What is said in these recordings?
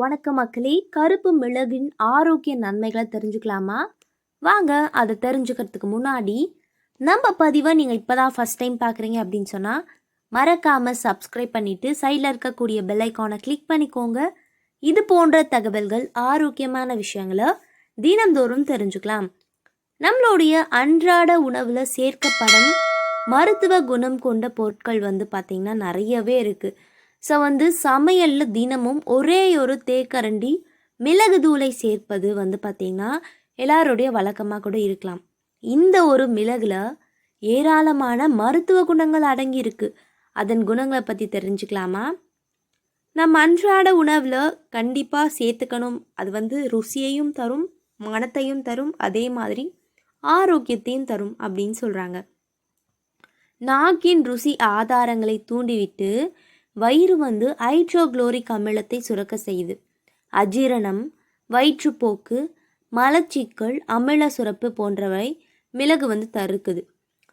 வணக்கம் மக்களே. கருப்பு மிளகின் ஆரோக்கிய நன்மைகளை தெரிஞ்சுக்கலாமா? வாங்க அதை தெரிஞ்சுக்கிறதுக்கு முன்னாடி நம்ம பதிவை நீங்கள் இப்போ தான் ஃபஸ்ட் டைம் பார்க்குறீங்க அப்படின்னு சொன்னால் மறக்காமல் சப்ஸ்கிரைப் பண்ணிவிட்டு சைடில் இருக்கக்கூடிய பெல்லைக்கானை கிளிக் பண்ணிக்கோங்க. இது போன்ற தகவல்கள் ஆரோக்கியமான விஷயங்களை தினந்தோறும் தெரிஞ்சுக்கலாம். நம்மளுடைய அன்றாட உணவில் சேர்க்கப்படும் மருத்துவ குணம் கொண்ட பொருட்கள் வந்து பார்த்திங்கன்னா நிறையவே இருக்குது ஸோ வந்து சமையலில் தினமும் ஒரே ஒரு தேக்கரண்டி மிளகு தூளை சேர்ப்பது வந்து பார்த்திங்கன்னா எல்லாருடைய வழக்கமாக கூட இருக்கலாம். இந்த ஒரு மிளகுல ஏராளமான மருத்துவ குணங்கள் அடங்கி இருக்கு அதன் குணங்களை பற்றி தெரிஞ்சுக்கலாமா? நம்ம அன்றாட உணவில் கண்டிப்பாக சேர்த்துக்கணும். அது வந்து ருசியையும் தரும் மனத்தையும் தரும் அதே மாதிரி ஆரோக்கியத்தையும் தரும் அப்படின்னு சொல்கிறாங்க நாக்கின் ருசி ஆதாரங்களை தூண்டிவிட்டு வயிறு வந்து ஹைட்ரோக்ளோரிக் அமிலத்தை சுரக்க செய்யுது. அஜீரணம் வயிற்றுப்போக்கு மலச்சிக்கல் அமில சுரப்பு போன்றவை மிளகு வந்து தருக்குது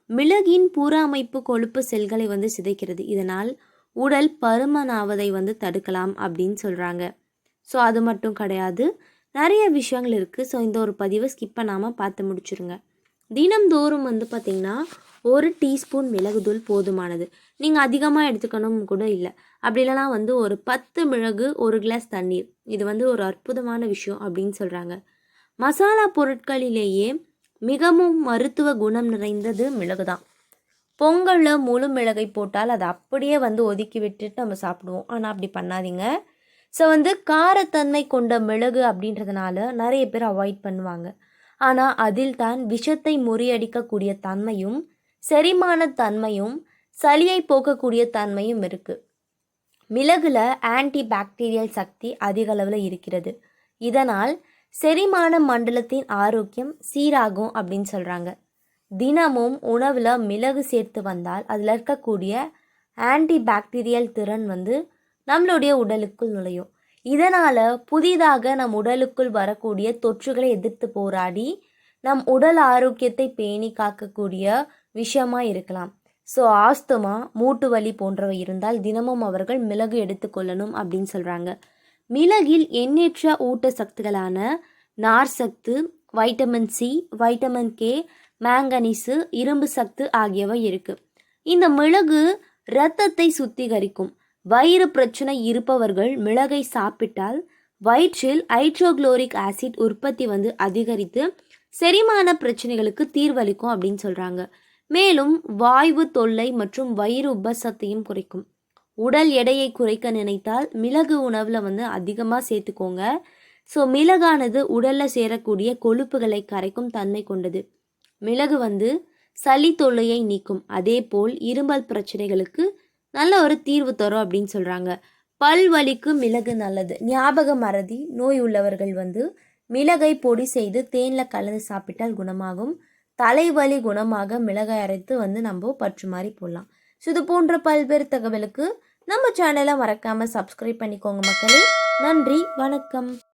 மிளகின் புற அமைப்பு கொழுப்பு செல்களை வந்து சிதைக்கிறது. இதனால் உடல் பருமனாவதை வந்து தடுக்கலாம் அப்படின்னு சொல்கிறாங்க ஸோ அது மட்டும் கிடையாது. நிறைய விஷயங்கள் இருக்குது ஸோ இந்த ஒரு பதிவை ஸ்கிப் பண்ணாமல் பார்த்து முடிச்சுருங்க. தினம்தோறும் வந்து பார்த்திங்கன்னா ஒரு டீஸ்பூன் மிளகுதூள் போதுமானது. நீங்கள் அதிகமாக எடுத்துக்கணும் கூட இல்லை. அப்படி இல்லைனா வந்து ஒரு பத்து மிளகு ஒரு கிளாஸ் தண்ணீர். இது வந்து ஒரு அற்புதமான விஷயம் அப்படின்னு சொல்கிறாங்க மசாலா பொருட்களிலேயே மிகவும் மருத்துவ குணம் நிறைந்தது மிளகு தான் பொங்கலில் முழு மிளகை போட்டால் அதை அப்படியே வந்து ஒதுக்கி விட்டுட்டு நம்ம சாப்பிடுவோம். ஆனால் அப்படி பண்ணாதீங்க. ஸோ வந்து காரத்தன்மை கொண்ட மிளகு அப்படின்றதுனால நிறைய பேர் அவாய்ட் பண்ணுவாங்க. ஆனால் அதில்தான் விஷத்தை முறியடிக்கக்கூடிய தன்மையும் செரிமான தன்மையும் சளியை போக்கக்கூடிய தன்மையும் இருக்குது மிளகுல ஆன்டி பாக்டீரியல் சக்தி அதிக அளவில் இருக்கிறது. இதனால் செரிமான மண்டலத்தின் ஆரோக்கியம் சீராகும் அப்படின்னு சொல்கிறாங்க தினமும் உணவில் மிளகு சேர்த்து வந்தால் அதில் இருக்கக்கூடிய ஆன்டி பாக்டீரியல் திறன் வந்து நம்மளுடைய உடலுக்குள் நுழையும். இதனால் புதிதாக நம் உடலுக்குள் வரக்கூடிய தொற்றுகளை எதிர்த்து போராடி நம் உடல் ஆரோக்கியத்தை பேணி காக்கக்கூடிய விஷயமா இருக்கலாம். ஸோ ஆஸ்துமா மூட்டு வலி போன்றவை இருந்தால் தினமும் அவர்கள் மிளகு எடுத்துக்கொள்ளணும் அப்படின்னு சொல்கிறாங்க மிளகில் எண்ணற்ற ஊட்டச்சத்துக்களான நார் சத்து vitamin C vitamin K manganese இரும்பு சத்து ஆகியவை இருக்குது இந்த மிளகு இரத்தத்தை சுத்திகரிக்கும். வயிறு பிரச்சனை இருப்பவர்கள் மிளகை சாப்பிட்டால் வயிற்றில் ஹைட்ரோக்ளோரிக் ஆசிட் உற்பத்தி வந்து அதிகரித்து செரிமான பிரச்சனைகளுக்கு தீர்வளிக்கும் அப்படின்னு சொல்கிறாங்க மேலும் வாய்வு தொல்லை மற்றும் வயிறு உபசத்தையும் குறைக்கும். உடல் எடையை குறைக்க நினைத்தால் மிளகு உணவில் வந்து அதிகமாக சேர்த்துக்கோங்க. ஸோ மிளகானது உடலில் சேரக்கூடிய கொழுப்புகளை கரைக்கும் தன்மை கொண்டது. மிளகு வந்து சளி தொல்லையை நீக்கும். அதே போல் இரும்பல் பிரச்சனைகளுக்கு நல்ல ஒரு தீர்வு தரும் அப்படின்னு சொல்கிறாங்க பல் வலிக்கு மிளகு நல்லது. ஞாபக மறதி நோய் உள்ளவர்கள் வந்து மிளகை பொடி செய்து தேனில் கலந்து சாப்பிட்டால் குணமாகும். தலைவலி குணமாக மிளகாய் அரைத்து வந்து நம்ம பற்று மாதிரி போடலாம். ஸோ இது போன்ற பல்வேறு தகவலுக்கு நம்ம சேனலை மறக்காமல் சப்ஸ்கிரைப் பண்ணிக்கோங்க மக்களே. நன்றி வணக்கம்.